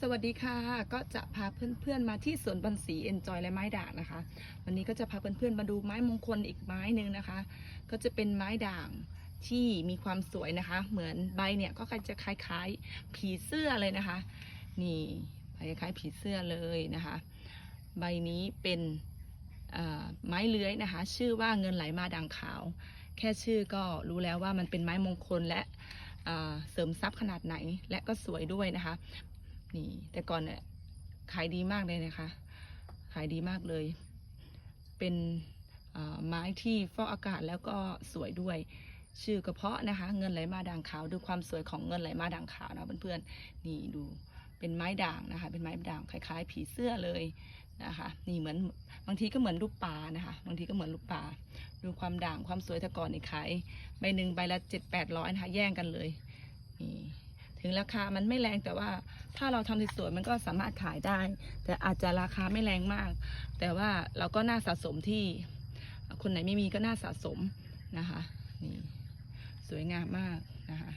สวัสดีค่ะ ก็จะพาเพื่อนๆมาที่สวนบันสีเอนจอยและไม้ด่างนะคะ วันนี้ก็จะพาเพื่อนๆมาดูไม้มงคลอีกไม้หนึ่งนะคะ ก็จะเป็นไม้ด่างที่มีความสวยนะคะ เหมือนใบเนี่ยก็จะคล้ายๆผีเสื้อเลยนะคะ นี่ใบคล้ายผีเสื้อเลยนะคะ ใบนี้เป็นไม้เลื้อยนะคะ ชื่อว่าเงินไหลมาด่างขาว แค่ชื่อก็รู้แล้วว่ามันเป็นไม้มงคลและเสริมทรัพย์ขนาดไหนและก็สวยด้วยนะคะ นี่ แต่ก่อนเนี่ยขายดีมากเลยนะคะ ขายดีมากเลย เป็นไม้ที่ฟอกอากาศแล้วก็สวยด้วย ชื่อกระเพาะนะคะ เงินไหลมาด่างขาวดูความสวยของเงินไหลมาด่างขาวนะเพื่อนๆนี่ดูเป็นไม้ด่างนะคะ เป็นไม้ด่างคล้าย ๆ ผีเสื้อเลยนะคะ นี่เหมือนบางทีก็เหมือนลูกปลานะคะ บางทีก็เหมือนลูกปลาดูความด่างความสวยแต่ก่อนนี่ขายใบหนึ่งใบละเจ็ดแปดร้อยนะคะแย่งกันเลย ถึงราคามันไม่แรงแต่ว่าถ้าเราทำสวยๆมันก็สามารถขายได้ แต่อาจจะราคาไม่แรงมาก แต่ว่าเราก็น่าสะสมที่ คนไหนไม่มีก็น่าสะสมนะคะนี่สวยงามมากนะคะ